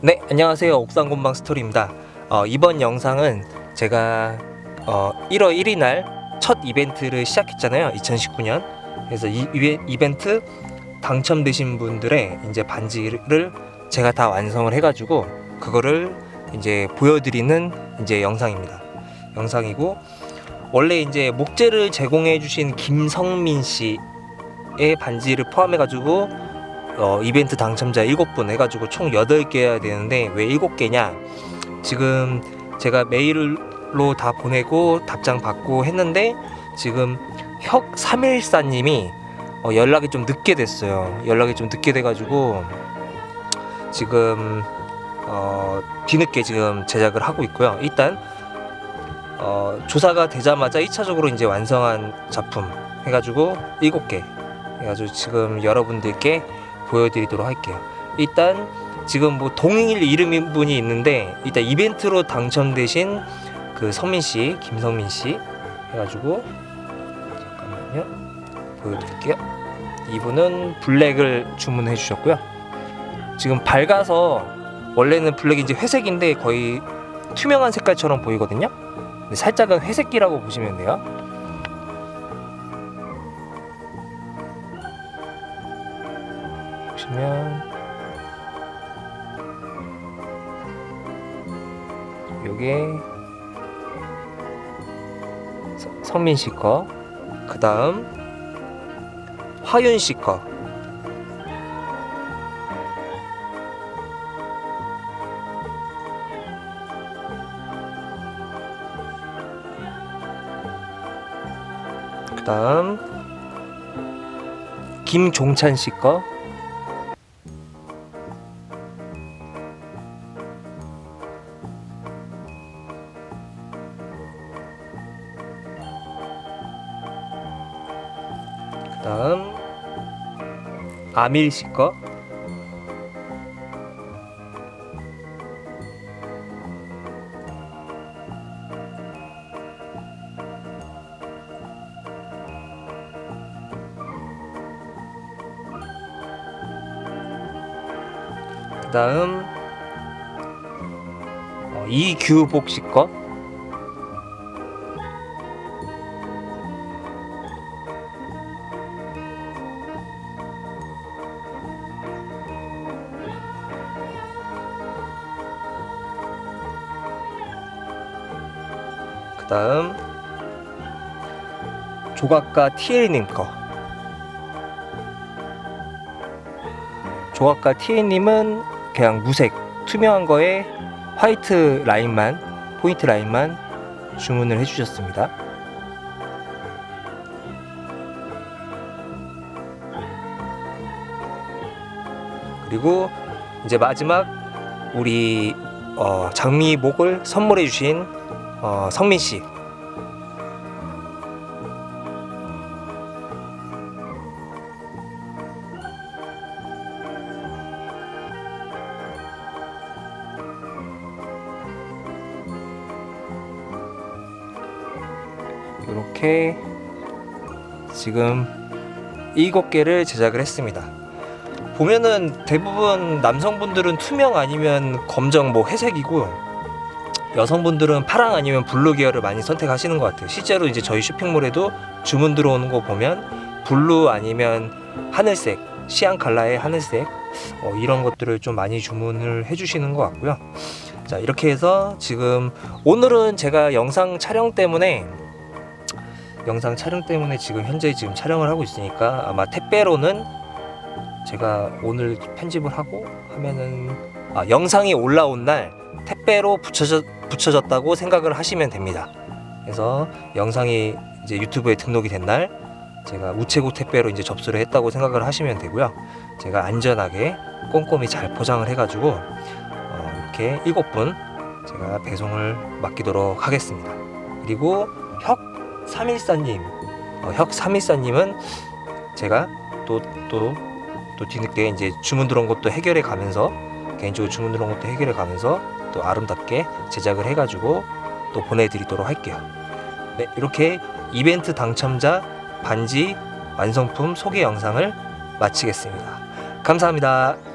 네, 안녕하세요. 옥상곤방 스토리입니다. 어, 이번 영상은 제가 어, 1월 1일 날 첫 이벤트를 시작했잖아요. 2019년. 그래서 이 이베- 이벤트 당첨되신 분들의 이제 반지를 제가 다 완성을 해가지고 그거를 이제 보여드리는 이제 영상입니다. 영상이고 원래 이제 목재를 제공해 주신 김성민 씨의 반지를 포함해 가지고 어, 이벤트 당첨자 7분 해가지고 총 8개여야 되는데 왜 7개냐? 지금 제가 메일로 다 보내고 답장 받고 했는데 지금 혁 314님이 어, 연락이 좀 늦게 됐어요. 연락이 좀 늦게 돼가지고 지금 어, 뒤늦게 지금 제작을 하고 있고요. 일단 어, 조사가 되자마자 1차적으로 이제 완성한 작품 해가지고 7개 해가지고 지금 여러분들께 보여드리도록 할게요. 일단 지금 뭐 동일 이름인 분이 있는데 일단 이벤트로 당첨되신 그 성민 씨, 김성민 씨 해가지고 잠깐만요 보여드릴게요. 이분은 블랙을 주문해 주셨고요. 지금 밝아서 원래는 블랙이 이제 회색인데 거의 투명한 색깔처럼 보이거든요. 근데 살짝은 회색기라고 보시면 돼요. 보시면 요게 서- 성민 씨 거, 그 다음 화윤 씨 거, 그 다음 김종찬 씨 거, 다음. 아밀 씨 거, 그 다음. 어, 이규복 씨 거, 다음 조각가 TL님 거. 조각가 TL님은 그냥 무색 투명한 거에 화이트 라인만 포인트 라인만 주문을 해주셨습니다. 그리고 이제 마지막 우리 어, 장미목을 선물해 주신 어, 성민 씨. 이렇게 지금 일곱 개를 제작을 했습니다. 보면은 대부분 남성분들은 투명 아니면 검정 뭐 회색이고 여성분들은 파랑 아니면 블루 계열을 많이 선택하시는 것 같아요. 실제로 이제 저희 쇼핑몰에도 주문 들어오는 거 보면 블루 아니면 하늘색, 시안 컬러의 하늘색 어, 이런 것들을 좀 많이 주문을 해주시는 것 같고요. 자 이렇게 해서 지금 오늘은 제가 영상 촬영 때문에 영상 촬영 때문에 지금 현재 지금 촬영을 하고 있으니까 아마 택배로는 제가 오늘 편집을 하고 하면은 아, 영상이 올라온 날 택배로 붙여져, 붙여졌다고 생각을 하시면 됩니다. 그래서 영상이 이제 유튜브에 등록이 된 날 제가 우체국 택배로 이제 접수를 했다고 생각을 하시면 되고요. 제가 안전하게 꼼꼼히 잘 포장을 해가지고 어, 이렇게 일곱 분 제가 배송을 맡기도록 하겠습니다. 그리고 혁 314님, 어, 혁 314님은 제가 또 또 또 뒤늦게 이제 주문 들어온 것도 해결해 가면서 개인적으로 주문 들어온 것도 해결해 가면서 또 아름답게 제작을 해가지고 또 보내드리도록 할게요. 네, 이렇게 이벤트 당첨자 반지 완성품 소개 영상을 마치겠습니다. 감사합니다.